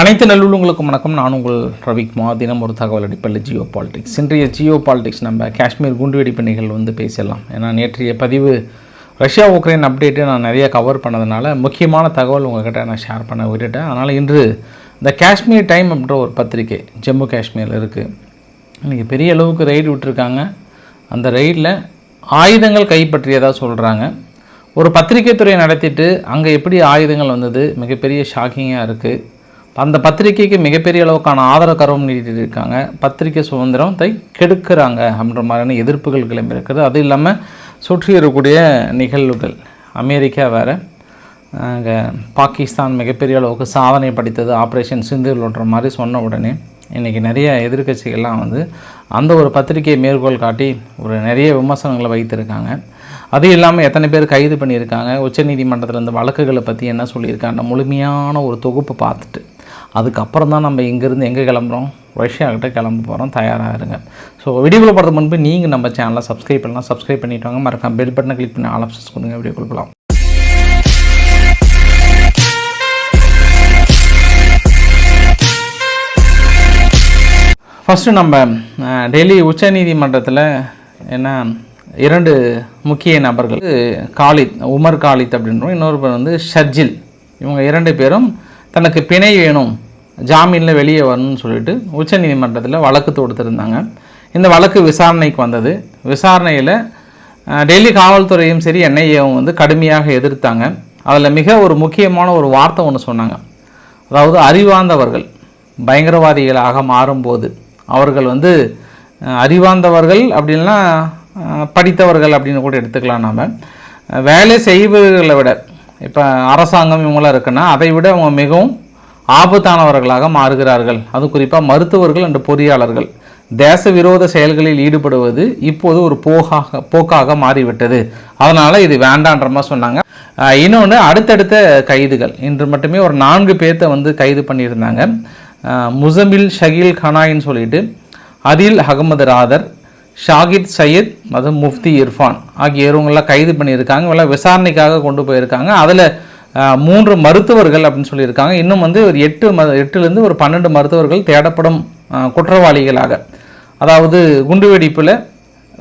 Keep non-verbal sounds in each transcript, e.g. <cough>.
அனைத்து நல்லுள்ளங்களுக்கும் வணக்கம். நான் உங்கள் ரவிக்குமார் தினம் ஒரு தகவல் அடிப்படையில் ஜியோ பாலிடிக்ஸ். இன்றைய ஜியோ பாலிடிக்ஸ் நம்ம காஷ்மீர் குண்டுவெடிப்பு நிகழ்வு வந்து பேசலாம். ஏன்னா நேற்றைய பதிவு ரஷ்யா உக்ரைன் அப்டேட்டு நான் நிறைய கவர் பண்ணதுனால முக்கியமான தகவல் உங்கள்கிட்ட நான் ஷேர் பண்ண விட்டுட்டேன். அதனால் இன்று இந்த காஷ்மீர் டைம் அப்படின்ற ஒரு பத்திரிகை ஜம்மு காஷ்மீரில் இருக்குது இன்றைக்கி பெரிய அளவுக்கு ரைடு விட்டுருக்காங்க. அந்த ரைடில் ஆயுதங்கள் கைப்பற்றியதாக சொல்கிறாங்க ஒரு பத்திரிகை துறை நடத்திட்டு அங்கே எப்படி ஆயுதங்கள் வந்தது? மிகப்பெரிய ஷாக்கிங்காக இருக்குது அந்த பத்திரிகைக்கு மிகப்பெரிய அளவுக்கான ஆதரவு கரவும் இருக்காங்க பத்திரிகை சுதந்திரத்தை கெடுக்கிறாங்க அப்படின்ற மாதிரியான எதிர்ப்புகள் கிளம்பி இருக்குது அது இல்லாமல் சுற்றி இருக்கக்கூடிய நிகழ்வுகள். அமெரிக்கா வேறு அங்கே பாகிஸ்தான் மிகப்பெரிய அளவுக்கு சாதனை படித்தது ஆப்ரேஷன் சிந்துன்ற மாதிரி சொன்ன உடனே இன்றைக்கி நிறைய எதிர்க்கட்சிகள்லாம் வந்து அந்த ஒரு பத்திரிகையை மேற்கோள் காட்டி ஒரு நிறைய விமர்சனங்களை வைத்திருக்காங்க. அது இல்லாமல் எத்தனை பேர் கைது பண்ணியிருக்காங்க. உச்சநீதிமன்றத்தில் இந்த வழக்குகளை பற்றி என்ன சொல்லியிருக்காங்க. முழுமையான ஒரு தொகுப்பு பார்த்துட்டு அதுக்கப்புறம் தான் நம்ம இங்கேருந்து எங்கே கிளம்புறோம்? ரஷ்யாக்கிட்ட கிளம்ப போகிறோம் தயாராக இருங்க. ஸோ வீடியோக்குள்ள போகிறது முன்பு நீங்கள் நம்ம சேனலை சப்ஸ்கிரைப் பண்ணலாம். சப்ஸ்கிரைப் பண்ணிட்டு வாங்க. மறக்காம பெல் பட்டனை கிளிக் பண்ணி ஆல் ஆப்ஷன்ஸ் கொடுங்க. வீடியோ கொடுக்கலாம் ஃபஸ்ட்டு நம்ம டெல்லி உச்சநீதிமன்றத்தில் என்ன இரண்டு முக்கிய நபர்கள் காலித் உமர் காலித் அப்படின்றோம் இன்னொரு பேர் வந்து ஷர்ஜில். இவங்க இரண்டு பேரும் தனக்கு பிணை வேணும். ஜாமீனில் வெளியே வரணும்னு சொல்லிட்டு உச்சநீதிமன்றத்தில் வழக்கு தொடுத்திருந்தாங்க. இந்த வழக்கு விசாரணைக்கு வந்தது. விசாரணையில் டெல்லி காவல்துறையும் சரி என்ஐஏவும் வந்து கடுமையாக எதிர்த்தாங்க. அதில் மிக ஒரு முக்கியமான ஒரு வார்த்தை ஒன்று சொன்னாங்க. அதாவது அறிவார்ந்தவர்கள் பயங்கரவாதிகளாக மாறும்போது அவர்கள் வந்து அறிவார்ந்தவர்கள் அப்படின்னா படித்தவர்கள் அப்படின்னு கூட எடுத்துக்கலாம் நாம். வேலை செய்பவர்களை விட இப்போ அரசாங்கம் இவங்களாம் இருக்குன்னா அதை விட அவங்க மிகவும் ஆபத்தானவர்களாக மாறுகிறார்கள். அது குறிப்பாக மருத்துவர்கள் அண்டு பொறியாளர்கள். தேச விரோத செயல்களில் ஈடுபடுவது இப்போது ஒரு போகாக போக்காக மாறிவிட்டது. அதனால் இது வேண்டான்ற மாதிரி சொன்னாங்க. இன்னொன்று அடுத்தடுத்த கைதுகள். இன்று மட்டுமே ஒரு நான்கு பேர்த்த வந்து கைது பண்ணியிருந்தாங்க. அஹ் முசமில் ஷகீல் கனாயின்னு சொல்லிட்டு அதில் அகமது ராதர் ஷாகித் சையத் மற்றும் முஃப்தி இர்ஃபான் ஆகிய எல்லாம் கைது பண்ணியிருக்காங்க. இவெல்லாம் விசாரணைக்காக கொண்டு போயிருக்காங்க. அதில் மூன்று மருத்துவர்கள் அப்படின்னு சொல்லியிருக்காங்க. இன்னும் வந்து ஒரு எட்டு ம எட்டுலேருந்து ஒரு பன்னெண்டு மருத்துவர்கள் தேடப்படும் குற்றவாளிகளாக. அதாவது குண்டுவெடிப்பில்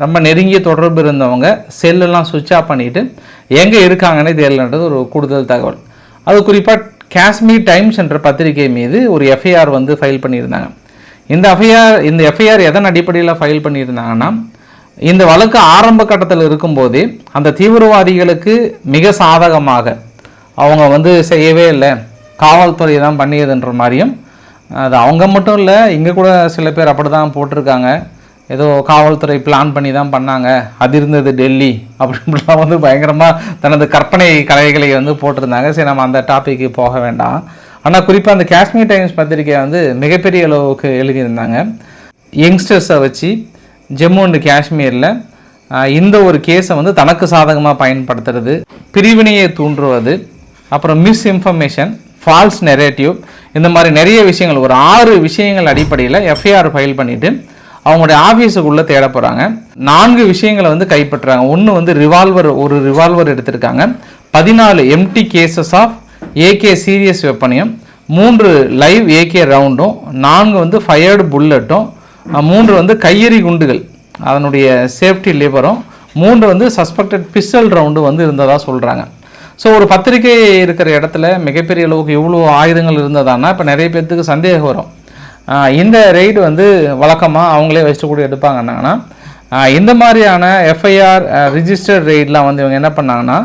ரொம்ப நெருங்கிய தொடர்பு இருந்தவங்க செல்லெல்லாம் சுவிட்ச் ஆஃப் பண்ணிவிட்டு எங்கே இருக்காங்கன்னே தெரியலன்றது ஒரு கூடுதல் தகவல். அது குறிப்பாக காஷ்மீர் டைம்ஸ் என்ற பத்திரிகை மீது ஒரு எஃப்ஐஆர் வந்து ஃபைல் பண்ணியிருந்தாங்க. இந்த எஃப்ஐஆர் இந்த எஃப்ஐஆர் எதன் அடிப்படையில் ஃபைல் பண்ணியிருந்தாங்கன்னா இந்த வழக்கு ஆரம்ப கட்டத்தில் இருக்கும்போதே அந்த தீவிரவாதிகளுக்கு மிக சாதகமாக அவங்க வந்து செய்யவே இல்லை. காவல்துறை தான் பண்ணியதுன்ற மாதிரியும் அது அவங்க மட்டும் இல்லை இங்கே கூட சில பேர் அப்படி தான் போட்டிருக்காங்க. ஏதோ காவல்துறை பிளான் பண்ணி தான் பண்ணாங்க. அது இருந்தது டெல்லி அப்படின்லாம் வந்து பயங்கரமாக தனது கற்பனை கலைகளை வந்து போட்டிருந்தாங்க. சரி நம்ம அந்த டாப்பிக்கு போக வேண்டாம். ஆனால் குறிப்பாக அந்த காஷ்மீர் டைம்ஸ் பத்திரிக்கை வந்து மிகப்பெரிய அளவுக்கு எழுதியிருந்தாங்க. யங்ஸ்டர்ஸை வச்சு ஜம்மு அண்ட் காஷ்மீரில் இந்த ஒரு கேஸை வந்து தனக்கு சாதகமாக பயன்படுத்துறது பிரிவினையை தூண்டுவது அப்புறம் மிஸ்இன்ஃபர்மேஷன் ஃபால்ஸ் நெரேட்டிவ் இந்த மாதிரி நிறைய விஷயங்கள் ஒரு ஆறு விஷயங்கள் அடிப்படையில் எஃப்ஐஆர் ஃபைல் பண்ணிவிட்டு அவங்களுடைய ஆஃபீஸுக்குள்ளே தேட போகிறாங்க நான்கு விஷயங்களை வந்து கைப்பற்றுறாங்க. ஒன்று வந்து ரிவால்வர் ஒரு ரிவால்வர் எடுத்திருக்காங்க. பதினாலு empty cases of AK series வெப்பனையும் மூன்று லைவ் ஏகே ரவுண்டும் நான்கு வந்து ஃபயர்டு புல்லட்டும் மூன்று வந்து கையெறி குண்டுகள் அதனுடைய சேஃப்டி லிவரும் மூன்று வந்து சஸ்பெக்டட் பிஸ்டல் ரவுண்டு வந்து இருந்ததாக சொல்கிறாங்க ஸோ ஒரு பத்திரிகை இருக்கிற இடத்துல மிகப்பெரிய அளவுக்கு இவ்வளோ ஆயுதங்கள் இருந்ததானா இப்போ நிறைய பேர்த்துக்கு சந்தேகம் வரும். இந்த ரெய்டு வந்து வழக்கமாக அவங்களே வச்சுட்டு கூட எடுப்பாங்கன்னாங்கன்னா இந்த மாதிரியான எஃப்ஐஆர் ரிஜிஸ்டர்ட் ரெய்ட்லாம் வந்து இவங்க என்ன பண்ணாங்கன்னா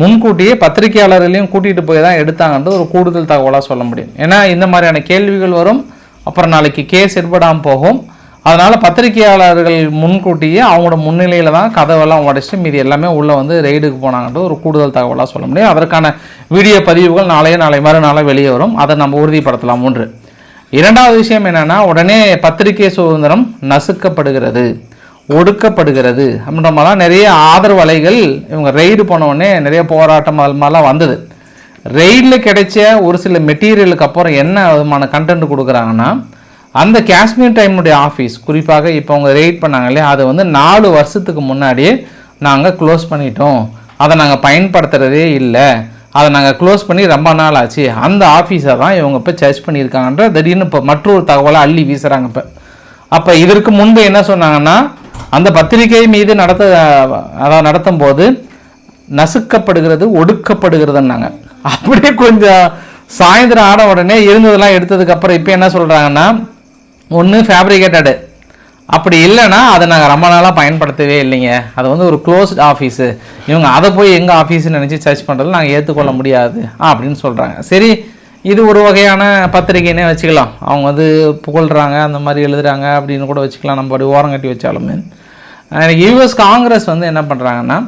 முன்கூட்டியே பத்திரிகையாளர்களையும் கூட்டிகிட்டு போய் தான் எடுத்தாங்கன்றது ஒரு கூடுதல் தகவலாக சொல்ல முடியும். ஏன்னா இந்த மாதிரியான கேள்விகள் வரும் அப்புறம் நாளைக்கு கேஸ் ஏற்படாமல் போகும். அதனால் பத்திரிகையாளர்கள் முன்கூட்டியே அவங்களோட முன்னிலையில் தான் கதவெல்லாம் உடைச்சிட்டு மீதி எல்லாமே உள்ளே வந்து ரெய்டுக்கு போனாங்கன்றது ஒரு கூடுதல் தகவலாக சொல்ல முடியும். அதற்கான வீடியோ பதிவுகள் நாளைய நாளை மறுநாளே வெளியே வரும். அதை நம்ம உறுதிப்படுத்தலாம். ஒன்று. இரண்டாவது விஷயம் என்னென்னா உடனே பத்திரிகை சுதந்திரம் நசுக்கப்படுகிறது ஒடுக்கப்படுகிறது அப்படின்ற மாதிரிலாம் நிறைய ஆதரவு அலைகள் இவங்க ரெய்டு போனவுடனே நிறைய போராட்டம் அது மாதிரிலாம் வந்தது. ரெய்டில் கிடைச்ச ஒரு சில மெட்டீரியலுக்கு அப்புறம் என்ன விதமான கண்டென்ட் கொடுக்குறாங்கன்னா அந்த காஷ்மீர் டைமுடைய ஆஃபீஸ் குறிப்பாக இப்போ அவங்க ரெய்ட் பண்ணாங்க இல்லையா அதை வந்து நாலு வருஷத்துக்கு முன்னாடியே நாங்கள் க்ளோஸ் பண்ணிட்டோம். அதை நாங்கள் பயன்படுத்துகிறதே இல்லை. அதை நாங்கள் க்ளோஸ் பண்ணி ரொம்ப நாள் ஆச்சு. அந்த ஆஃபீஸை தான் இவங்க இப்போ சர்ச் பண்ணியிருக்காங்கன்ற திடீர்னு இப்போ மற்றொரு தகவலை அள்ளி வீசுகிறாங்க இப்போ. அப்போ இதற்கு முன்பு என்ன சொன்னாங்கன்னா அந்த பத்திரிகை மீது நடத்த அதாவது நடத்தும் போது நசுக்கப்படுகிறது ஒடுக்கப்படுகிறதுன்னாங்க. அப்படியே கொஞ்சம் சாயந்தரம் ஆன உடனே இருந்ததெல்லாம் எடுத்ததுக்கப்புறம் இப்போ என்ன சொல்கிறாங்கன்னா ஒன்று ஃபேப்ரிகேட்டடு அப்படி இல்லைன்னா அதை நாங்கள் ரொம்ப நாளாக பயன்படுத்தவே இல்லைங்க. அது வந்து ஒரு க்ளோஸ்ட் ஆஃபீஸு இவங்க அதை போய் எங்கள் ஆஃபீஸ்னு நினச்சி சர்ச் பண்ணுறது நாங்கள் ஏற்றுக்கொள்ள முடியாது. அப்படின்னு சொல்கிறாங்க சரி இது ஒரு வகையான பத்திரிகைன்னே வச்சுக்கலாம். அவங்க வந்து புகழ்கிறாங்க அந்த மாதிரி எழுதுகிறாங்க அப்படின்னு கூட வச்சுக்கலாம். நம்ம அப்படி ஓரம் கட்டி வச்சாலுமே. யூஎஸ் காங்கிரஸ் வந்து என்ன பண்ணுறாங்கன்னா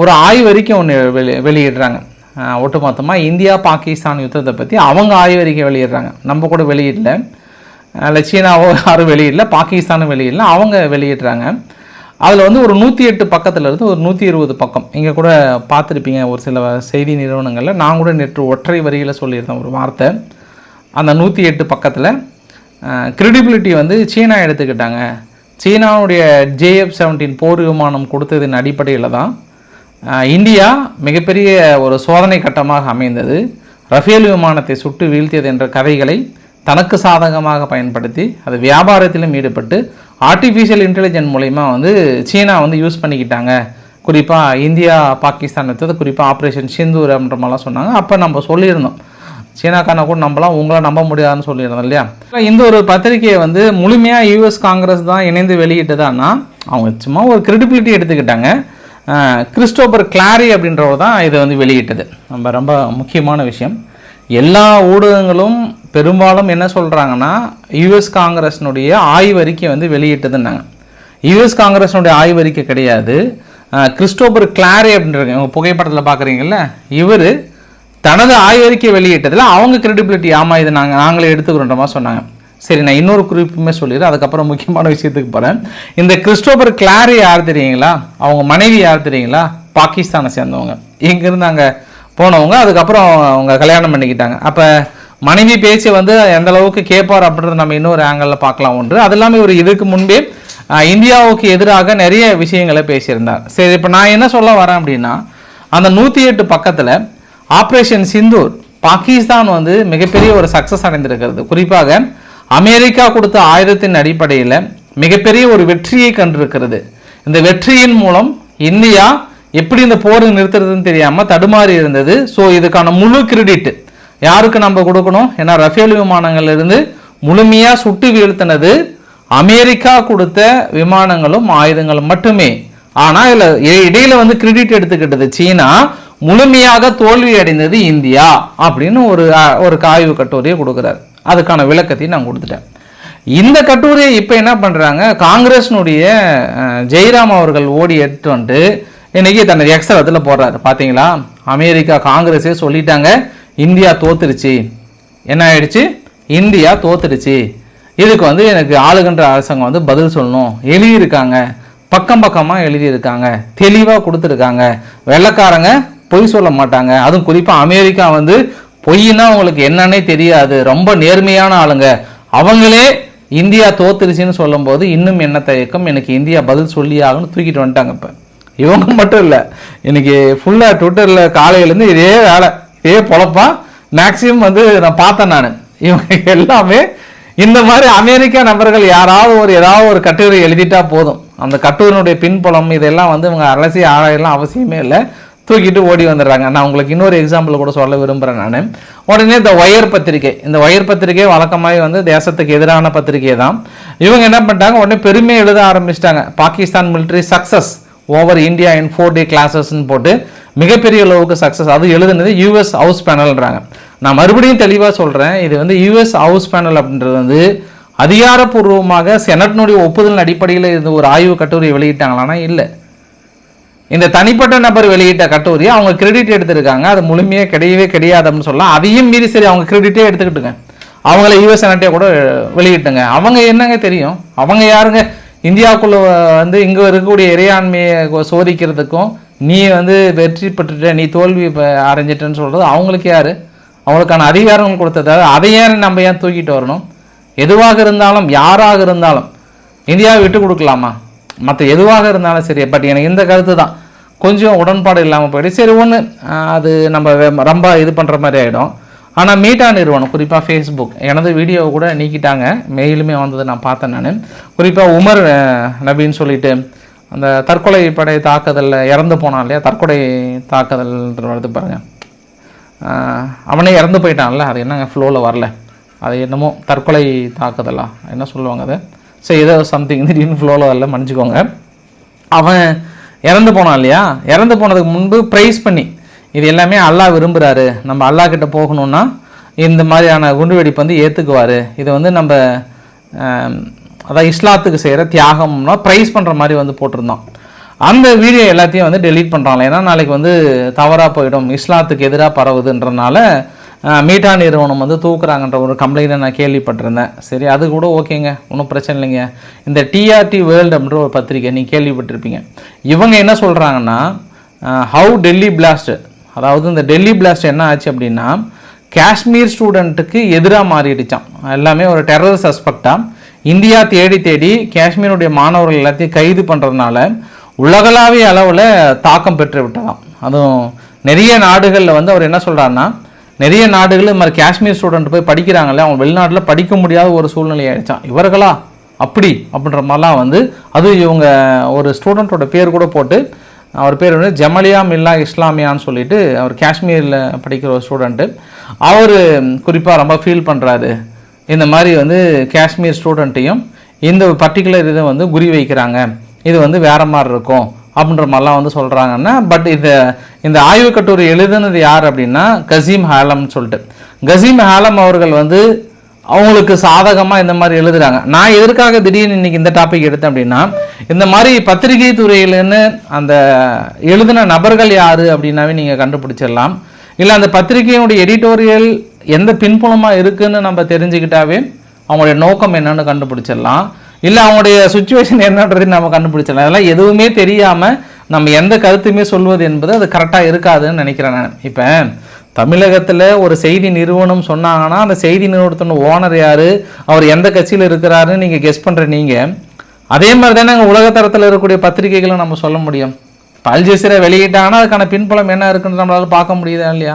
ஒரு ஆய்வறிக்கை ஒன்று வெளி வெளியிடுறாங்க. ஒட்டுமொத்தமாக இந்தியா பாகிஸ்தான் யுத்தத்தை பற்றி அவங்க ஆய்வறிக்கை வெளியிடுறாங்க. நம்ம கூட வெளியிடல. சீனாவோ <laughs> யாரும் வெளியிடல பாகிஸ்தானும் வெளியிடல அவங்க வெளியிடுறாங்க. அதில் வந்து ஒரு நூற்றி எட்டு பக்கத்தில் இருந்து ஒரு நூற்றி இருபது பக்கம். இங்கே கூட பார்த்துருப்பீங்க ஒரு சில செய்தி நிறுவனங்களில். நான் கூட நேற்று ஒற்றை வரியில் சொல்லியிருந்தேன் ஒரு வார்த்தை. அந்த நூற்றி எட்டு பக்கத்தில் கிரெடிபிலிட்டி வந்து சீனா எடுத்துக்கிட்டாங்க. சீனாவுடைய ஜேஎஃப் செவன்டீன் போர் விமானம் கொடுத்ததின் அடிப்படையில் தான் இந்தியா மிகப்பெரிய ஒரு சோதனை கட்டமாக அமைந்தது. ரஃபேல் விமானத்தை சுட்டு வீழ்த்தியது என்ற கதைகளை தனக்கு சாதகமாக பயன்படுத்தி அது வியாபாரத்திலும் ஈடுபட்டு ஆர்டிஃபிஷியல் இன்டெலிஜென்ட் மூலிமா வந்து சீனா வந்து யூஸ் பண்ணிக்கிட்டாங்க. குறிப்பாக இந்தியா பாகிஸ்தான் எடுத்தது குறிப்பாக ஆப்ரேஷன் சிந்தூர் மாதிரிலாம் சொன்னாங்க. அப்போ நம்ம சொல்லியிருந்தோம். சீனாக்கான கூட நம்மளாம் உங்களை நம்ப முடியாதுன்னு சொல்லியிருந்தோம் இல்லையா? இந்த ஒரு பத்திரிகையை வந்து முழுமையாக யூஎஸ் காங்கிரஸ் தான் இணைந்து வெளியிட்டதான்னா அவங்க சும்மா ஒரு கிரெடிபிலிட்டி எடுத்துக்கிட்டாங்க. கிறிஸ்டோபர் கிளாரி அப்படின்றவர் தான் இதை வந்து வெளியிட்டது. நம்ம ரொம்ப முக்கியமான விஷயம். எல்லா ஊடகங்களும் பெரும்பாலும் என்ன சொல்கிறாங்கன்னா யூஎஸ் காங்கிரஸ்னுடைய ஆய்வறிக்கை வந்து வெளியிட்டதுன்னாங்க. யுஎஸ் காங்கிரஸ்னுடைய ஆய்வறிக்கை கிடையாது. கிறிஸ்டோபர் கிளாரி அப்படின்றவங்க உங்கள் புகைப்படத்தில் பார்க்குறீங்கல்ல இவர் தனது ஆய்வறிக்கை வெளியிட்டதில் அவங்க கிரெடிபிலிட்டி ஆமாம் இது நாங்கள் நாங்களே எடுத்துக்கிறோன்ற மாதிரி சொன்னாங்க. சரி நான் இன்னொரு குறிப்புமே சொல்லிடுறேன். அதுக்கப்புறம் முக்கியமான விஷயத்துக்கு போகிறேன் இந்த கிறிஸ்டோபர் கிளாரி யார் தெரியுங்களா? அவங்க மனைவி யார் தெரியுங்களா? பாகிஸ்தானை சேர்ந்தவங்க. இங்கேருந்து அங்கே போனவங்க. அதுக்கப்புறம் அவங்க கல்யாணம் பண்ணிக்கிட்டாங்க. அப்போ மனைவி பேச்சு வந்து எந்த அளவுக்கு கேட்பார் அப்படின்றத நம்ம இன்னொரு ஆங்கிளில் பார்க்கலாம் ஒன்று. அது இல்லாமல் இவர் இதுக்கு முன்பே இந்தியாவுக்கு எதிராக நிறைய விஷயங்களை பேசியிருந்தார். சரி இப்போ நான் என்ன சொல்ல வரேன் அப்படின்னா அந்த நூற்றி எட்டு பக்கத்தில் ஆப்ரேஷன் சிந்தூர் பாகிஸ்தான் வந்து மிகப்பெரிய ஒரு சக்ஸஸ் அடைந்திருக்கிறது. குறிப்பாக அமெரிக்கா கொடுத்த ஆயுதத்தின் அடிப்படையில் மிகப்பெரிய ஒரு வெற்றியை கண்டிருக்கிறது. இந்த வெற்றியின் மூலம் இந்தியா எப்படி இந்த போரை நிறுத்துறதுன்னு தெரியாமல் தடுமாறி இருந்தது. ஸோ இதுக்கான முழு கிரெடிட் யாருக்கு நம்ம கொடுக்கணும்? ஏன்னா ரஃபேல் விமானங்கள் இருந்து முழுமையாக சுட்டு வீழ்த்தினது அமெரிக்கா கொடுத்த விமானங்களும் ஆயுதங்களும் மட்டுமே. ஆனால் இதில் இடையில் இடையில வந்து கிரெடிட் எடுத்துக்கிட்டது சீனா. முழுமையாக தோல்வி அடைந்தது இந்தியா அப்படின்னு ஒரு ஒரு ஆய்வு கட்டுரையை கொடுக்குறாரு. அதுக்கான விளக்கத்தையும் நான் கொடுத்துட்டேன். இந்த கட்டுரையை இப்போ என்ன பண்ணுறாங்க காங்கிரஸ்னுடைய ஜெயராம் அவர்கள் ஓடி எடுத்து வந்துட்டு இன்னைக்கு தன்னை எக்ஸலத்தில் போடுறாரு. பார்த்தீங்களா அமெரிக்கா காங்கிரஸே சொல்லிட்டாங்க. இந்தியா தோத்துருச்சு என்ன ஆயிடுச்சு? இந்தியா தோத்துடுச்சு. இதுக்கு வந்து எனக்கு ஆளுகின்ற அரசாங்கம் வந்து பதில் சொல்லணும். எழுதியிருக்காங்க. பக்கம் பக்கமாக எழுதியிருக்காங்க. தெளிவாக கொடுத்துருக்காங்க. வெள்ளைக்காரங்க பொய் சொல்ல மாட்டாங்க. அதுவும் குறிப்பாக அமெரிக்கா வந்து பொய்னா உங்களுக்கு என்னன்னே தெரியாது. ரொம்ப நேர்மையான ஆளுங்க. அவங்களே இந்தியா தோத்துருச்சுன்னு சொல்லும்போது இன்னும் என்ன தயக்கம்? எனக்கு இந்தியா பதில் சொல்லி ஆகணும்னு தூக்கிட்டு வந்துட்டாங்க இப்போ. இவங்க மட்டும் இல்லை. இன்னைக்கு ஃபுல்லாக ட்விட்டரில் காலையிலேருந்து இதே வேலை. இதே பொழப்பா? மேக்ஸிமம் வந்து நான் பார்த்தேன் நான். இவங்க எல்லாமே இந்த மாதிரி அமெரிக்கா நபர்கள் யாராவது ஒரு ஏதாவது ஒரு கட்டுரை எழுதிட்டா போதும். அந்த கட்டுரையினுடைய பின்புலம் இதெல்லாம் வந்து இவங்க அலசி ஆராயலாம் அவசியமே இல்லை. தூக்கிட்டு ஓடி வந்துடுறாங்க. நான் உங்களுக்கு இன்னொரு எக்ஸாம்பிள் கூட சொல்ல விரும்புகிறேன் நான். உடனே இந்த ஒயர் பத்திரிகை. இந்த ஒயர் பத்திரிகை வழக்கமாய் வந்து தேசத்துக்கு எதிரான பத்திரிகை தான் இவங்க என்ன பண்ணிட்டாங்க? உடனே பெருமை எழுத ஆரம்பிச்சிட்டாங்க. Pakistan military success over India in four day கிளாஸஸ்ன்னு போட்டு மிகப்பெரிய அளவுக்கு சக்ஸஸ் அது எழுதுனது யூஎஸ் ஹவுஸ் பேனல்ன்றாங்க நான் மறுபடியும் தெளிவாக சொல்கிறேன் இது வந்து யூஎஸ் ஹவுஸ் பேனல் அப்படின்றது வந்து அதிகாரப்பூர்வமாக செனட்னுடைய ஒப்புதல் அடிப்படையில் இருந்து ஒரு ஆய்வு கட்டுரை வெளியிட்டாங்களான்னா இல்லை. இந்த தனிப்பட்ட நபர் வெளியிட்ட கட்டுரையை அவங்க கிரெடிட் எடுத்திருக்காங்க. அது முழுமையாக கிடையவே கிடையாது அப்படின்னு சொல்லலாம். அதையும் மீறி சரி அவங்க கிரெடிட்டே எடுத்துக்கிட்டுங்க. அவங்கள யூஎஸ் செனட்டே கூட வெளியிட்டுங்க. அவங்க என்னங்க தெரியும்? அவங்க யாருங்க? இந்தியாவுக்குள்ளே வந்து இங்கே இருக்கக்கூடிய இறையாண்மையை சோதிக்கிறதுக்கும் நீ வந்து வெற்றி பெற்றுட்ட நீ தோல்வி அடைஞ்சிட்டன்னு சொல்கிறது அவங்களுக்கு யார்? அவங்களுக்கான அதிகாரம் கொடுத்தது அதை ஏன் நம்ம ஏன் தூக்கிட்டு வரணும்? எதுவாக இருந்தாலும் யாராக இருந்தாலும் இந்தியாவை விட்டு கொடுக்கலாமா? மற்ற எதுவாக இருந்தாலும் சரி பட் எனக்கு இந்த கருத்து தான். கொஞ்சம் உடன்பாடு இல்லாமல் போயிடுச்சு சரி ஒன்று அது நம்ம ரொம்ப இது பண்ணுற மாதிரி ஆகிடும் ஆனால் மீட்டா நிறுவனம் குறிப்பாக ஃபேஸ்புக் எனது வீடியோவை கூட நீக்கிட்டாங்க. மெயிலுமே வந்தது நான் பார்த்தேன் நான். குறிப்பாக உமர் நபின்னு சொல்லிட்டு அந்த தற்கொலை படை தாக்குதலில் இறந்து போனான் இல்லையா? தற்கொலை தாக்குதல் வருது பாருங்கள் அவனே இறந்து போயிட்டான்ல அது என்னங்க ஃப்ளோவில் வரல. அது என்னமோ தற்கொலை தாக்குதலா? என்ன சொல்லுவாங்க அதை? சரி ஏதோ சம்திங் திடீர்னு ஃப்ளோவில் வரல மன்னிச்சுக்கோங்க. அவன் இறந்து போனான் இல்லையா? இறந்து போனதுக்கு முன்பு ப்ரைஸ் பண்ணி இது எல்லாமே அல்லாஹ் விரும்புகிறாரு நம்ம அல்லாஹ் கிட்ட போகணும்னா இந்த மாதிரியான குண்டுவெடிப்பு வந்து ஏற்றுக்குவார் இதை வந்து நம்ம அதான் இஸ்லாத்துக்கு செய்கிற தியாகம்னா ப்ரைஸ் பண்ணுற மாதிரி வந்து போட்டிருந்தோம் அந்த வீடியோ எல்லாத்தையும் வந்து டெலீட் பண்ணுறாங்க ஏன்னா நாளைக்கு வந்து தவறாக போயிடும். இஸ்லாத்துக்கு எதிராக பரவுதுன்றனால மீட்டா நிறுவனம் வந்து தூக்குறாங்கன்ற ஒரு கம்ப்ளைண்ட்டை நான் கேள்விப்பட்டிருந்தேன். சரி அது கூட ஓகேங்க. ஒன்றும் பிரச்சனை இல்லைங்க. இந்த டிஆர்டி வேர்ல்டு அப்படின்ற ஒரு பத்திரிக்கை நீங்கள் கேள்விப்பட்டிருப்பீங்க. இவங்க என்ன சொல்கிறாங்கன்னா ஹவு டெல்லி பிளாஸ்ட் அதாவது இந்த டெல்லி பிளாஸ்ட் என்ன ஆச்சு அப்படின்னா காஷ்மீர் ஸ்டூடெண்ட்டுக்கு எதிராக மாறிடுச்சான் எல்லாமே ஒரு டெரர் சஸ்பெக்டாக இந்தியா தேடி தேடி காஷ்மீருடைய மாணவர்கள் எல்லாத்தையும் கைது பண்ணுறதுனால உலகளாவிய அளவில் தாக்கம் பெற்று விட்டதாம். அதுவும் நிறைய நாடுகளில் வந்து அவர் என்ன சொல்கிறாருன்னா நிறைய நாடுகள் இந்த மாதிரி காஷ்மீர் ஸ்டூடெண்ட் போய் படிக்கிறாங்களே அவங்க வெளிநாட்டில் படிக்க முடியாத ஒரு சூழ்நிலை ஆயிடுச்சான் இவர்களா? அப்படி அப்படின்ற மாதிரிலாம் வந்து அதுவும் இவங்க ஒரு ஸ்டூடெண்ட்டோட பேர் கூட போட்டு அவர் பேர் வந்து ஜமலியா மில்லா இஸ்லாமியான்னு சொல்லிட்டு அவர் காஷ்மீரில் படிக்கிற ஒரு ஸ்டூடெண்ட்டு அவர் குறிப்பாக ரொம்ப ஃபீல் பண்ணுறாரு இந்த மாதிரி வந்து காஷ்மீர் ஸ்டூடெண்ட்டையும் இந்த பர்டிகுலர் இதை வந்து குறி வைக்கிறாங்க. இது வந்து வேறு மாதிரி இருக்கும் அப்படின்ற மாதிரிலாம் வந்து சொல்கிறாங்கன்னா பட் இந்த இந்த ஆய்வுக் கட்டுரை எழுதுனது யார் அப்படின்னா கசீம் ஹாலம்னு சொல்லிட்டு. கசீம் ஹாலம் அவர்கள் வந்து அவங்களுக்கு சாதகமாக இந்த மாதிரி எழுதுறாங்க. நான் எதற்காக திடீர்னு இன்னைக்கு இந்த டாபிக் எடுத்தேன் அப்படின்னா இந்த மாதிரி பத்திரிகை துறையிலன்னு அந்த எழுதின நபர்கள் யாரு அப்படின்னாவே நீங்கள் கண்டுபிடிச்சிடலாம். இல்லை அந்த பத்திரிகையினுடைய எடிட்டோரியல் எந்த பின்புலமாக இருக்குதுன்னு நம்ம தெரிஞ்சுக்கிட்டாவே அவங்களுடைய நோக்கம் என்னன்னு கண்டுபிடிச்சிடலாம். இல்லை அவங்களுடைய சுச்சுவேஷன் என்னன்றது நம்ம கண்டுபிடிச்சிடலாம். அதெல்லாம் எதுவுமே தெரியாமல் நம்ம எந்த கருத்துமே சொல்வது என்பது அது கரெக்டாக இருக்காதுன்னு நினைக்கிறேன் நான். இப்போ தமிழகத்தில் ஒரு செய்தி நிறுவனம் சொன்னாங்கன்னா அந்த செய்தி நிறுவனத்தோட ஓனர் யார்? அவர் எந்த கட்சியில் இருக்கிறாருன்னு நீங்கள் கெஸ் பண்ணுற நீங்கள் அதே மாதிரி தானே அங்கே உலகத்தரத்தில் இருக்கக்கூடிய பத்திரிகைகளை நம்ம சொல்ல முடியும். இப்போ அல்ஜசீரா வெளியிட்டாங்கன்னா அதுக்கான பின்புலம் என்ன இருக்குன்னு நம்மளால பார்க்க முடியுதா இல்லையா?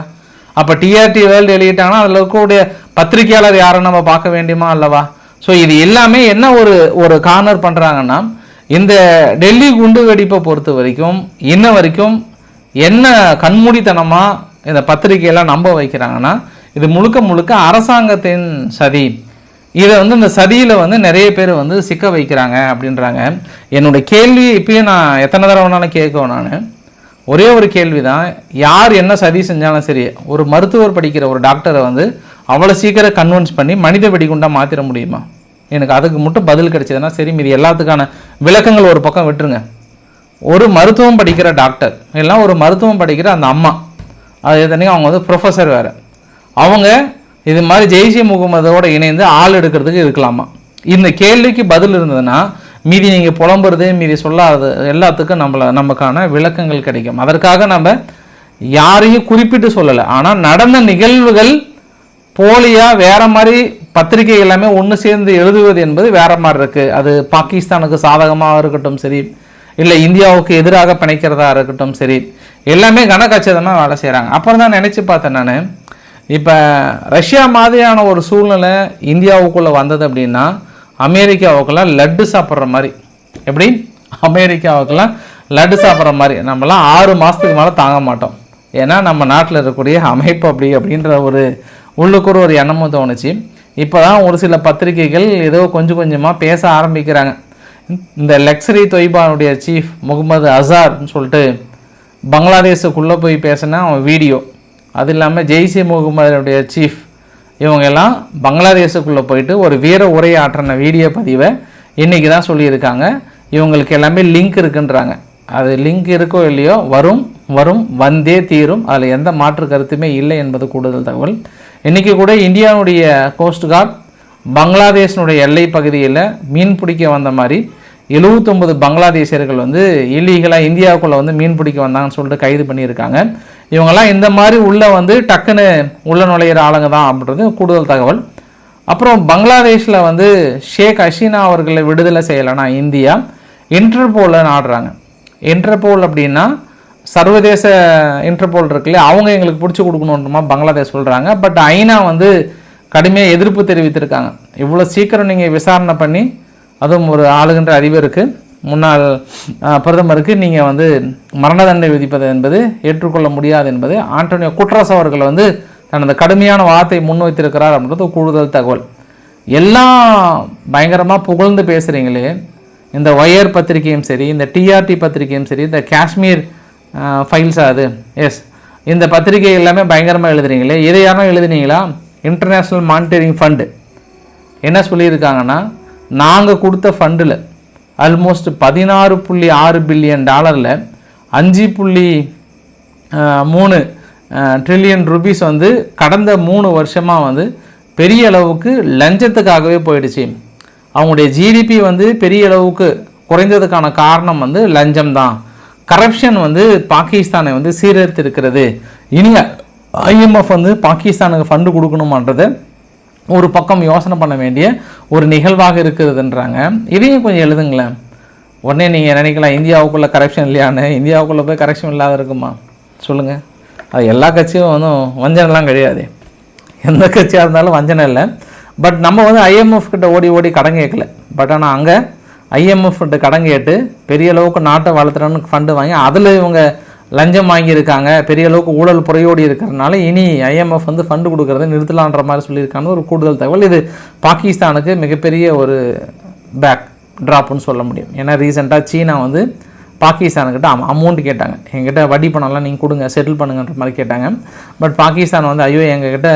அப்போ டிஆர்டி வேர்ல்டு வெளியிட்டாங்கன்னா அதில் இருக்கக்கூடிய பத்திரிகையாளர் யாரை நம்ம பார்க்க வேண்டியமா அல்லவா? ஸோ இது எல்லாமே என்ன ஒரு ஒரு கார்னர் பண்ணுறாங்கன்னா இந்த டெல்லி குண்டு வெடிப்பை பொறுத்த வரைக்கும் இன்ன வரைக்கும் என்ன கண்மூடித்தனமாக இந்த பத்திரிகையெல்லாம் நம்ப வைக்கிறாங்கன்னா இது முழுக்க முழுக்க அரசாங்கத்தின் சதி. இதை வந்து இந்த சதியில் வந்து நிறைய பேர் வந்து சிக்க வைக்கிறாங்க அப்படின்றாங்க. என்னுடைய கேள்வி இப்பயும் நான் எத்தனை தடவை வேணாலும் கேட்குவேன் நான். ஒரே ஒரு கேள்வி தான் யார் என்ன சதி செஞ்சாலும் சரி ஒரு மருத்துவர் படிக்கிற ஒரு டாக்டரை வந்து அவ்வளோ சீக்கிரம் கன்வின்ஸ் பண்ணி மனித வெடிகுண்டாக மாற்றிட முடியுமா? எனக்கு அதுக்கு மட்டும் பதில் கிடைச்சதுன்னா சரி மீதி எல்லாத்துக்கான விளக்கங்கள் ஒரு பக்கம் விட்டுருங்க. ஒரு மருத்துவம் படிக்கிற டாக்டர் இல்லைன்னா ஒரு மருத்துவம் படிக்கிற அந்த அம்மா அது எத்தனைக்கும் அவங்க வந்து ப்ரொஃபஸர் வேறு. அவங்க இது மாதிரி ஜெய்ஷே முகமதோட இணைந்து ஆள் எடுக்கிறதுக்கு இருக்கலாமா? இந்த கேள்விக்கு பதில் இருந்ததுன்னா மீதி நீங்கள் புலம்புறது மீதி சொல்லாதது எல்லாத்துக்கும் நம்மளை நமக்கான விளக்கங்கள் கிடைக்கும். அதற்காக நம்ம யாரையும் குறிப்பிட்டு சொல்லலை. ஆனால் நடந்த நிகழ்வுகள் போலியாக வேறு மாதிரி பத்திரிகை எல்லாமே ஒன்று சேர்ந்து எழுதுவது என்பது வேறு மாதிரி இருக்குது அது பாகிஸ்தானுக்கு சாதகமாக இருக்கட்டும் சரி. இல்லை இந்தியாவுக்கு எதிராக பிணைக்கிறதா இருக்கட்டும் சரி. எல்லாமே கனக்கச்சிதமாக வேலை செய்கிறாங்க அப்புறம் தான் நினச்சி பார்த்தேன் நான். இப்போ ரஷ்யா மாதிரியான ஒரு சூழ்நிலை இந்தியாவுக்குள்ளே வந்தது அப்படின்னா அமெரிக்காவுக்கெல்லாம் லட்டு சாப்பிட்ற மாதிரி. எப்படி? அமெரிக்காவுக்கெல்லாம் லட்டு சாப்பிட்ற மாதிரி. நம்மலாம் ஆறு மாதத்துக்கு மேலே தாங்க மாட்டோம். ஏன்னா நம்ம நாட்டில் இருக்கக்கூடிய அமைப்பு அப்படி அப்படின்ற ஒரு உள்ளுக்குற ஒரு எண்ணமும் தோணுச்சு. இப்போ தான் ஒரு சில பத்திரிகைகள் ஏதோ கொஞ்சம் கொஞ்சமாக பேச ஆரம்பிக்கிறாங்க. இந்த லக்ஸரி தொய்பானுடைய சீஃப் முகமது அசார்னு சொல்லிட்டு பங்களாதேஷுக்குள்ளே போய் பேசின அவன் வீடியோ. அது இல்லாமல் ஜெய்ஷே முகமதுடைய சீஃப் இவங்க எல்லாம் பங்களாதேஷுக்குள்ளே போயிட்டு ஒரு வீர உரையாற்றின வீடியோ பதிவை இன்றைக்கி தான் சொல்லியிருக்காங்க. இவங்களுக்கு எல்லாமே லிங்க் இருக்குன்றாங்க. அது லிங்க் இருக்கோ இல்லையோ வரும் வரும் வந்தே தீரும். அதில் எந்த மாற்று கருத்துமே இல்லை என்பது கூடுதல் தகவல். இன்றைக்கி கூட இந்தியாவுடைய கோஸ்ட் கார்ட் பங்களாதேஷனுடைய எல்லை பகுதியில் மீன் பிடிக்க வந்த மாதிரி எழுவத்தொம்பது பங்களாதேசியர்கள் வந்து இல்லீகலாக இந்தியாவுக்குள்ளே வந்து மீன் பிடிக்க வந்தாங்கன்னு சொல்லிட்டு கைது பண்ணியிருக்காங்க. இவங்கெல்லாம் இந்த மாதிரி உள்ளே வந்து டக்குன்னு உள்ள நுழையிற ஆளுங்க தான் அப்படின்றது கூடுதல் தகவல். அப்புறம் பங்களாதேஷில் வந்து ஷேக் ஹசீனா அவர்களை விடுதலை செய்யலைன்னா இந்தியா இன்டர்போலில் நாடுறாங்க இன்டர்போல் அப்படின்னா சர்வதேச இன்டர்போல் இருக்குல்ல அவங்க எங்களுக்கு பிடிச்சி கொடுக்கணுன்றமா பங்களாதேஷ் சொல்கிறாங்க பட் ஐநா வந்து கடுமையாக எதிர்ப்பு தெரிவித்திருக்காங்க. இவ்வளோ சீக்கிரம் நீங்கள் விசாரணை பண்ணி அதுவும் ஒரு ஆளுகின்ற அதிபருக்கு முன்னாள் பிரதமருக்கு நீங்கள் வந்து மரண தண்டனை விதிப்பது என்பது ஏற்றுக்கொள்ள முடியாது என்பது ஆண்டோனியோ குட்ரஸ் அவர்கள் வந்து தனது கடுமையான வார்த்தை முன்வைத்திருக்கிறார் அப்படின்றது கூடுதல் தகவல். எல்லாம் பயங்கரமாக புகழ்ந்து பேசுகிறீங்களே இந்த ஒயர் பத்திரிகையும் சரி இந்த டிஆர்டி பத்திரிகையும் சரி இந்த காஷ்மீர் ஃபைல்ஸ் அது எஸ் இந்த பத்திரிகை எல்லாமே பயங்கரமாக எழுதுறீங்களே இதை யாரும் எழுதுனீங்களா? இன்டர்நேஷ்னல் மானிட்டரிங் ஃபண்டு என்ன சொல்லியிருக்காங்கன்னா நாங்கள் கொடுத்த ஃபண்டில் ஆல்மோஸ்ட் பதினாறு புள்ளி ஆறு பில்லியன் டாலரில் அஞ்சு புள்ளி மூணு ட்ரில்லியன் ருபீஸ் வந்து கடந்த மூணு வருஷமாக வந்து பெரிய அளவுக்கு லஞ்சத்துக்காகவே போயிடுச்சு. அவங்களுடைய ஜிடிபி வந்து பெரிய அளவுக்கு குறைந்ததுக்கான காரணம் வந்து லஞ்சம் தான் கரப்ஷன் வந்து பாகிஸ்தானை வந்து சீரழித்திருக்கிறது. இனி ஐஎம்எஃப் வந்து பாகிஸ்தானுக்கு ஃபண்டு கொடுக்கணுமான்றதை ஒரு பக்கம் யோசனை பண்ண வேண்டிய ஒரு நிகழ்வாக இருக்கிறதுன்றாங்க. இதையும் கொஞ்சம் எழுதுங்களேன். உடனே நீங்கள் நினைக்கலாம் இந்தியாவுக்குள்ளே கரெக்ஷன் இல்லையான்னு. இந்தியாவுக்குள்ளே போய் கரெக்ஷன் இல்லாத இருக்குமா? சொல்லுங்கள் அது எல்லா கட்சியும் ஒன்றும் வஞ்சனெலாம் கிடையாது. எந்த கட்சியாக இருந்தாலும் வஞ்சனை இல்லை. பட் நம்ம வந்து ஐஎம்எஃப் கிட்ட ஓடி ஓடி கடன் கேட்கல. பட் ஆனால் அங்கே ஐஎம்எஃப் கிட்ட கடன் கேட்டு பெரிய அளவுக்கு நாட்டை வளர்த்துறன்னு ஃபண்டு வாங்கி அதில் இவங்க லஞ்சம் வாங்கியிருக்காங்க. பெரிய அளவுக்கு ஊழல் புறையோடி இருக்கிறதுனால இனி ஐஎம்எஃப் வந்து ஃபண்டு கொடுக்குறத நிறுத்தலான்ற மாதிரி சொல்லியிருக்காங்க. ஒரு கூடுதல் தகவல். இது பாகிஸ்தானுக்கு மிகப்பெரிய ஒரு பேக் ட்ராப்னு சொல்ல முடியும். ஏன்னா ரீசெண்டாக சீனா வந்து பாகிஸ்தானுக்கிட்ட அமௌண்ட் கேட்டாங்க. எங்கிட்ட வட்டி பணம்லாம் நீங்கள் கொடுங்க செட்டில் பண்ணுங்கன்ற மாதிரி கேட்டாங்க. பட் பாகிஸ்தான் வந்து ஐயோ எங்ககிட்ட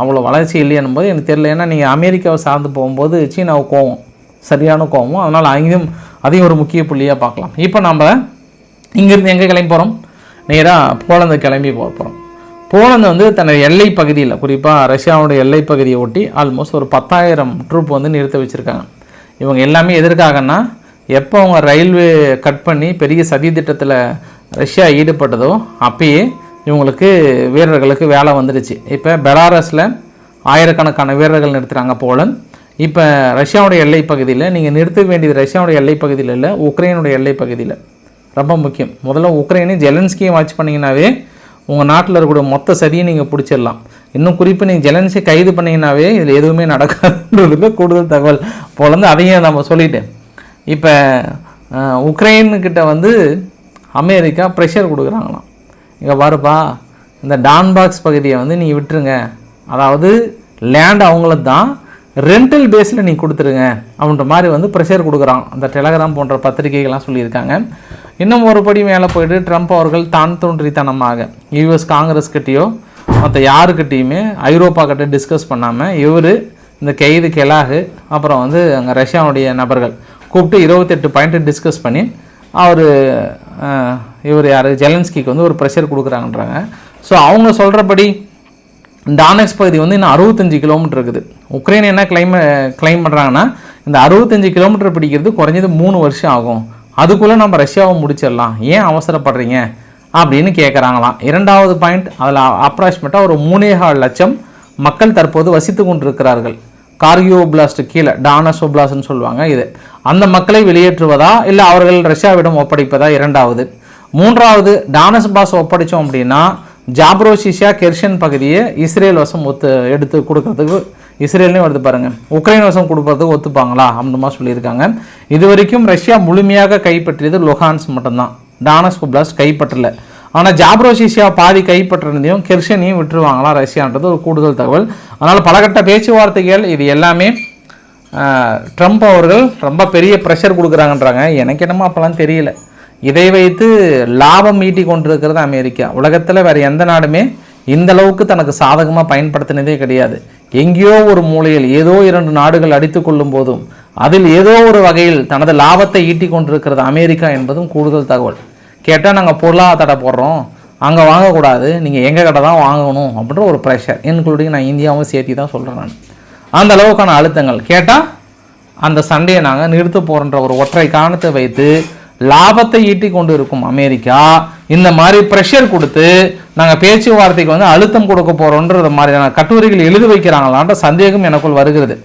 அவ்வளோ வளர்ச்சி இல்லையன்னும் போது எனக்கு தெரியல. ஏன்னா நீங்கள் அமெரிக்காவை சார்ந்து போகும்போது சீனாவுக்கு கோவம் சரியான கோவம். அதனால் அங்கேயும் அதையும் ஒரு முக்கிய புள்ளியாக பார்க்கலாம். இப்போ நம்ம இங்கேருந்து எங்கே கிளம்பி போகிறோம் நேராக போலந்து கிளம்பி போக போகிறோம் போலந்து வந்து தனது எல்லை பகுதியில் குறிப்பாக ரஷ்யாவுடைய எல்லை பகுதியை ஒட்டி ஆல்மோஸ்ட் ஒரு பத்தாயிரம் ட்ரூப் வந்து நிறுத்த வச்சுருக்காங்க. இவங்க எல்லாமே எதற்காகன்னா எப்போ அவங்க ரயில்வே கட் பண்ணி பெரிய சதி திட்டத்தில் ரஷ்யா ஈடுபட்டதோ அப்பயே இவங்களுக்கு வீரர்களுக்கு வேலை வந்துடுச்சு. இப்போ பெலாரஸில் ஆயிரக்கணக்கான வீரர்கள் நிறுத்துகிறாங்க போலந்து. இப்போ ரஷ்யாவுடைய எல்லை பகுதியில் நீங்கள் நிறுத்த வேண்டியது ரஷ்யாவுடைய எல்லை பகுதியில் இல்லை உக்ரைனுடைய எல்லை பகுதியில். ரொம்ப முக்கியம். முதல்ல உக்ரைனே ஜெலன்ஸ்கியை வாட்ச் பண்ணிங்கனாவே உங்கள் நாட்டில் இருக்கக்கூடிய மொத்த சதியை நீங்கள் பிடிச்சிடலாம். இன்னும் குறிப்பு நீங்கள் ஜெலன்ஸை கைது பண்ணீங்கன்னாவே இதில் எதுவுமே நடக்காதுன்றதுல கூடுதல் தகவல். போலேருந்து அதையும் நம்ம சொல்லிட்டேன் இப்போ உக்ரைனுக்கிட்ட வந்து அமெரிக்கா ப்ரெஷர் கொடுக்குறாங்களாம். இங்கே பாருப்பா இந்த டான்பாக்ஸ் பகுதியை வந்து நீ விட்டுருங்க. அதாவது லேண்ட் அவங்களுக்கு தான் ரெண்டல் பேஸில் நீ கொடுத்துருங்க. அப்படின்ற மாதிரி வந்து ப்ரெஷர் கொடுக்குறான். அந்த டெலகிராம் போன்ற பத்திரிகைகள்லாம் சொல்லியிருக்காங்க. இன்னும் ஒரு படி மேலே போயிட்டு ட்ரம்ப் அவர்கள் தான் தோன்றித்தனமாக. யூஎஸ் காங்கிரஸ் கிட்டேயோ மற்ற யாருக்கிட்டேயுமே ஐரோப்பா கிட்ட டிஸ்கஸ் பண்ணாமல் இவர் இந்த கைது கெலாகு அப்புறம் வந்து அங்கே ரஷ்யாவுடைய நபர்கள் கூப்பிட்டு இருபத்தெட்டு பாயிண்ட்டு டிஸ்கஸ் பண்ணி அவர் இவர் யார்? ஜெலன்ஸ்கிக்கு வந்து ஒரு ப்ரெஷர் கொடுக்குறாங்கன்றாங்க. ஸோ அவங்க சொல்கிறபடி டானெக்ஸ் பகுதி வந்து இன்னும் அறுபத்தஞ்சு கிலோமீட்டர் இருக்குது. உக்ரைன் என்ன கிளைம் கிளைம் பண்ணுறாங்கன்னா இந்த அறுபத்தஞ்சு கிலோமீட்டர் பிடிக்கிறது குறைஞ்சது மூணு வருஷம் ஆகும். அதுக்குள்ளே நம்ம ரஷ்யாவை முடிச்சிடலாம். ஏன் அவசரப்படுறீங்க? அப்படின்னு கேட்குறாங்களாம் இரண்டாவது பாயிண்ட் அதில் அப்ராக்சிமேட்டாக ஒரு மூணேகால் லட்சம் மக்கள் தற்போது வசித்து கொண்டிருக்கிறார்கள். கார்கியோ பிளாஸ்ட் கீழே டானஸோ பிளாஸ்ட்னு சொல்லுவாங்க இது. அந்த மக்களை வெளியேற்றுவதா இல்லை அவர்கள் ரஷ்யாவிடம் ஒப்படைப்பதா? இரண்டாவது. மூன்றாவது டானஸ் பாஸ் ஒப்படைச்சோம் அப்படின்னா ஜாப்ரோசிஷியா கெர்ஷன் பகுதியை இஸ்ரேல் வசம் ஒத்து எடுத்து கொடுக்கறதுக்கு இஸ்ரேல்லையும் வருது பாருங்கள் உக்ரைன் வசம் கொடுக்கறதுக்கு ஒத்துப்பாங்களா? அந்த சொல்லியிருக்காங்க. இது வரைக்கும் ரஷ்யா முழுமையாக கைப்பற்றியது லொஹான்ஸ் மட்டும்தான். டானஸ் குப்லாஸ் கைப்பற்றல. ஆனால் ஜாப்ரோசிஷியா பாதி கைப்பற்றினதையும் கெர்ஷனையும் விட்டுருவாங்களா ரஷ்யான்றது ஒரு கூடுதல் தகவல். அதனால் பலகட்ட பேச்சுவார்த்தைகள் இது எல்லாமே ட்ரம்ப் அவர்கள் ரொம்ப பெரிய ப்ரெஷர் கொடுக்குறாங்கன்றாங்க. எனக்கு என்னமோ அப்போல்லாம் தெரியல. இதை வைத்து லாபம் ஈட்டி கொண்டிருக்கிறது அமெரிக்கா. உலகத்தில் வேறு எந்த நாடுமே இந்த அளவுக்கு தனக்கு சாதகமாக பயன்படுத்தினதே கிடையாது. எங்கேயோ ஒரு மூலையில் ஏதோ இரண்டு நாடுகள் அடித்து கொள்ளும் போதும் அதில் ஏதோ ஒரு வகையில் தனது லாபத்தை ஈட்டி கொண்டிருக்கிறது அமெரிக்கா என்பதும் கூடுதல் தகவல். கேட்டால் நாங்கள் பொருளாதார தடை போடுறோம். அங்கே வாங்கக்கூடாது. நீங்கள் எங்கள் கடை தான் வாங்கணும் அப்படின்ற ஒரு ப்ரெஷர் இன்க்ளூடிங் நான் இந்தியாவும் சேர்த்து தான் சொல்கிறேன் நான். அந்த அளவுக்கான அழுத்தங்கள். கேட்டால் அந்த சண்டையை நாங்கள் நிறுத்த போகிறன்ற ஒரு ஒற்றை காரணத்தை வைத்து லாபத்தை ஈட்டி கொண்டு இருக்கும் அமெரிக்கா. இந்த மாதிரி ப்ரெஷர் கொடுத்து நாங்கள் பேச்சுவார்த்தைக்கு வந்து அழுத்தம் கொடுக்க போகிறோன்ற மாதிரியான கட்டுரைகள் எழுதி வைக்கிறாங்களான்ற சந்தேகம் எனக்குள் வருகிறது.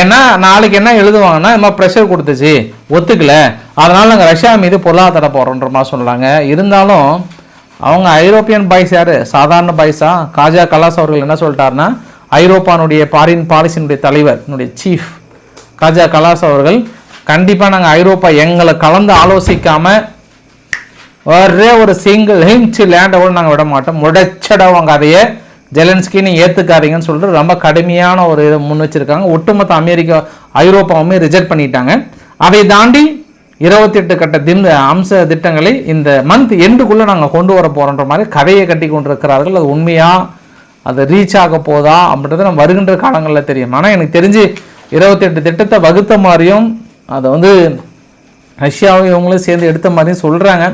ஏன்னா நாளைக்கு என்ன எழுதுவாங்கன்னா இந்த மாதிரி ப்ரெஷர் கொடுத்துச்சு ஒத்துக்கல. அதனால் நாங்கள் ரஷ்யா மீது பொருளாதார போகிறோன்ற மாதிரி சொல்கிறாங்க இருந்தாலும் அவங்க ஐரோப்பியன் பாய்ஸ் யார்? சாதாரண பாய்ஸா காஜா கலாஸ் அவர்கள் என்ன சொல்லிட்டாருன்னா ஐரோப்பானுடைய பாரின் பாலிசியினுடைய தலைவர் என்னுடைய சீஃப் காஜா கலாஸ் அவர்கள் கண்டிப்பாக நாங்கள் ஐரோப்பா எங்களை கலந்து ஆலோசிக்காம ஒரே ஒரு சிங்கிள் ஹிஞ்ச் லேண்டை கூட நாங்கள் விட மாட்டோம். முடைச்சடவங்க அதையே ஜெலன்ஸ்கி நீ ஏற்றுக்காதீங்கன்னு சொல்லிட்டு ரொம்ப கடுமையான ஒரு இதை முன் வச்சுருக்காங்க. ஒட்டுமொத்த அமெரிக்கா ஐரோப்பாவுமே ரிஜெக்ட் பண்ணிட்டாங்க. அதை தாண்டி இருபத்தெட்டு கட்ட தின் அம்ச திட்டங்களை இந்த மந்த் எண்டுக்குள்ளே நாங்கள் கொண்டு வர போகிறோன்ற மாதிரி கதையை கட்டி கொண்டிருக்கிறார்கள். அது உண்மையாக அது ரீச் ஆக போதா? அப்படின்றது நம்ம வருகின்ற காலங்களில் தெரியும். ஆனால் எனக்கு தெரிஞ்சு இருபத்தெட்டு திட்டத்தை வகுத்த மாதிரியும் அதை வந்து ரஷ்யாவும் இவங்களும் சேர்ந்து எடுத்த மாதிரியும் சொல்கிறாங்க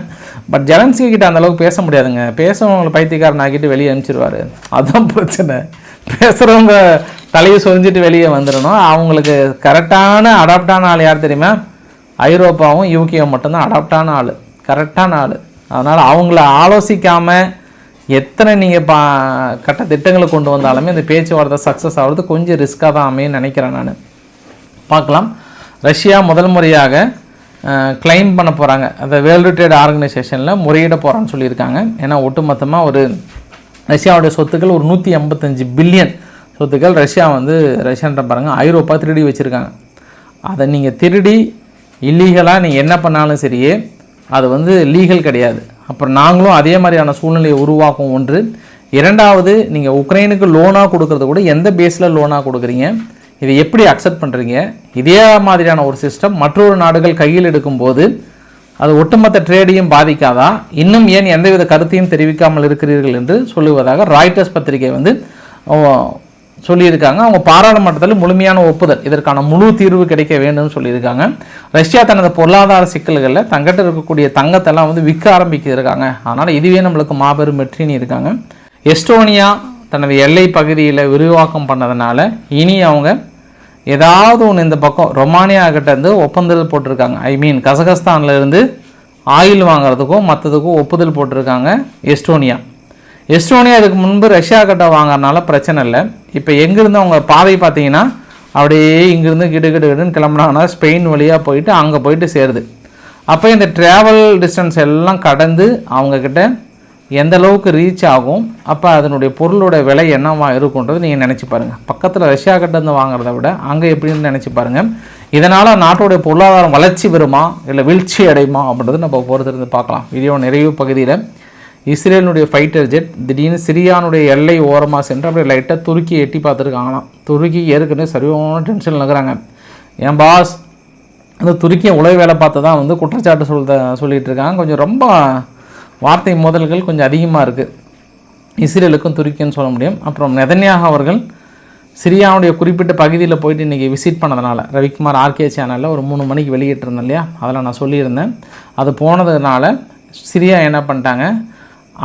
பட் ஜெலன்ஸ்கி கிட்ட அந்த அளவுக்கு பேச முடியாதுங்க. பேசுறவங்களை பைத்தியக்காரன் ஆக்கிட்டு வெளியே அனுப்பிச்சிருவாரு. அதுதான் பிரச்சனை. பேசுகிறவங்க தலையை சொரிஞ்சிட்டு வெளியே வந்துடணும். அவங்களுக்கு கரெக்டான அடாப்டான ஆள் யார் தெரியுமா? ஐரோப்பாவும் யூகேவும் மட்டும்தான். அடாப்டான ஆள். கரெக்டான ஆள். அதனால் அவங்கள ஆலோசிக்காமல் எத்தனை நீங்கள் பா கட்ட திட்டங்களை கொண்டு வந்தாலுமே இந்த பேச்சுவார்த்தை சக்ஸஸ் ஆகிறது கொஞ்சம் ரிஸ்க்காக தான் அமையும் நினைக்கிறேன் நான். பார்க்கலாம். ரஷ்யா முதல் முறையாக கிளைம் பண்ண போகிறாங்க அந்த வேர்ல்டு ட்ரேட் ஆர்கனைசேஷனில் முறையிட போகிறான்னு சொல்லியிருக்காங்க. ஏன்னா ஒட்டுமொத்தமாக ஒரு ரஷ்யாவுடைய சொத்துக்கள் ஒரு நூற்றி ஐம்பத்தஞ்சு பில்லியன் சொத்துக்கள் ரஷ்யா வந்து ரஷ்யான்ற பாருங்கள் ஐரோப்பா திருடி வச்சுருக்காங்க. அதை நீங்கள் திருடி இல்லீகலாக நீங்கள் என்ன பண்ணாலும் சரியே அது வந்து லீகல் கிடையாது. அப்புறம் நாங்களும் அதே மாதிரியான சூழ்நிலையை உருவாக்கும் ஒன்று. இரண்டாவது நீங்கள் உக்ரைனுக்கு லோனாக கொடுக்கறது கூட எந்த பேஸில் லோனாக கொடுக்குறீங்க? இதை எப்படி அக்செப்ட் பண்ணுறீங்க இதே மாதிரியான ஒரு சிஸ்டம் மற்றொரு நாடுகள் கையில் எடுக்கும்போது அது ஒட்டுமொத்த ட்ரேடையும் பாதிக்காதா? இன்னும் ஏன் எந்தவித கருத்தையும் தெரிவிக்காமல் இருக்கிறீர்கள் என்று சொல்லுவதாக ராய்டர்ஸ் பத்திரிகை வந்து சொல்லியிருக்காங்க. அவங்க பாராளுமன்றத்தில் முழுமையான ஒப்புதல் இதற்கான முழு தீர்வு கிடைக்க வேண்டும்னு சொல்லியிருக்காங்க. ரஷ்யா தனது பொருளாதார சிக்கல்களில் தங்கிட்ட இருக்கக்கூடிய தங்கத்தெல்லாம் வந்து விற்க ஆரம்பிக்கிருக்காங்க அதனால் இதுவே நம்மளுக்கு மாபெரும் வெற்றின்னு இருக்காங்க. எஸ்டோனியா தனது எல்லை பகுதியில் விரிவாக்கம் பண்ணதுனால இனி அவங்க ஏதாவது ஒன்று இந்த பக்கம் ரொமானியா கிட்டேருந்து ஒப்பந்தல் போட்டிருக்காங்க. ஐ மீன் கசகஸ்தான்ல இருந்து ஆயில் வாங்குறதுக்கும் மற்றதுக்கும் ஒப்புதல் போட்டிருக்காங்க எஸ்டோனியா. எஸ்டோனியா இதுக்கு முன்பு ரஷ்யா கிட்ட வாங்குறதுனால பிரச்சனை இல்லை. இப்போ எங்கேருந்து அவங்க பாதை பார்த்தீங்கன்னா அப்படியே இங்கேருந்து கிடு கிடு கிடுன்னு கிளம்புனாங்கன்னா ஸ்பெயின் வழியாக போயிட்டு அங்கே போயிட்டு சேருது. அப்போ இந்த ட்ராவல் டிஸ்டன்ஸ் எல்லாம் கடந்து அவங்கக்கிட்ட எந்த அளவுக்கு ரீச் ஆகும்? அப்போ அதனுடைய பொருளோட விலை என்னவா இருக்குன்றது நீங்கள் நினச்சி பாருங்கள் பக்கத்தில் ரஷ்யா கிட்ட இருந்து வாங்குறத விட அங்கே எப்படின்னு நினச்சி பாருங்கள் இதனால் நாட்டோடைய பொருளாதாரம் வளர்ச்சி பெறுமா? இல்லை வீழ்ச்சி அடையுமா? அப்படின்றது நம்ம பொறுத்திருந்து பார்க்கலாம். வீடியோ நிறைவு பகுதியில் இஸ்ரேலினுடைய ஃபைட்டர் ஜெட் திடீர்னு சிரியானுடைய எல்லை ஓரமாக சென்று அப்படியே லைட்டாக துருக்கி எட்டி பார்த்துருக்காங்களாம். துருக்கி ஏற்கனவே சரியான டென்ஷனில் இருக்கிறாங்க. ஏன் பாஸ் அந்த துருக்கியை உலக வேலை பார்த்து தான் வந்து குற்றச்சாட்டு சொல்ல சொல்லிகிட்டு இருக்காங்க. கொஞ்சம் ரொம்ப வார்த்தை மோதல்கள் கொஞ்சம் அதிகமாக இருக்குது இஸ்ரேலுக்கும் துருக்கின்னு சொல்ல முடியும். அப்புறம் நெதன்யாக அவர்கள் சிரியாவுடைய குறிப்பிட்ட பகுதியில் போயிட்டு இன்றைக்கி விசிட் பண்ணதுனால ரவிக்குமார் ஆர்கே சேனலில் ஒரு மூணு மணிக்கு வெளியிட்டிருந்தேன் இல்லையா? அதில் நான் சொல்லியிருந்தேன். அது போனதுனால சிரியா என்ன பண்ணிட்டாங்க?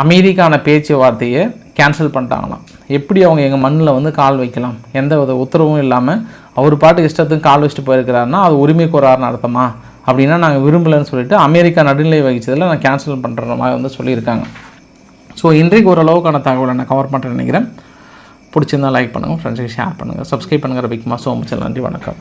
அமைதிக்கான பேச்சுவார்த்தையை கேன்சல் பண்ணிட்டாங்களாம். எப்படி அவங்க எங்கள் மண்ணில் வந்து கால் வைக்கலாம்? எந்த வித உத்தரவும் இல்லாமல் அவர் பாட்டு இஷ்டத்துக்கு கால் வச்சுட்டு போயிருக்கிறாருன்னா அது உரிமை கோராருன்னு அர்த்தமா? அப்படின்னா நாங்கள் விரும்பலைன்னு சொல்லிட்டு அமெரிக்கா நடுநிலை வகிச்சதில் நான் கேன்சல் பண்ணுற மாதிரி வந்து சொல்லியிருக்காங்க. ஸோ இன்றைக்கு ஓரளவுக்கான தகவலை நான் கவர் பண்ணுறேன்னு நினைக்கிறேன். பிடிச்சிருந்தால் லைக் பண்ணுங்கள் ஃப்ரெண்ட்ஸுக்கு ஷேர் பண்ணுங்கள் சப்ஸ்கிரைப் பண்ணுங்கிற ரவிக்குமார் ஸோ மச் நன்றி வணக்கம்.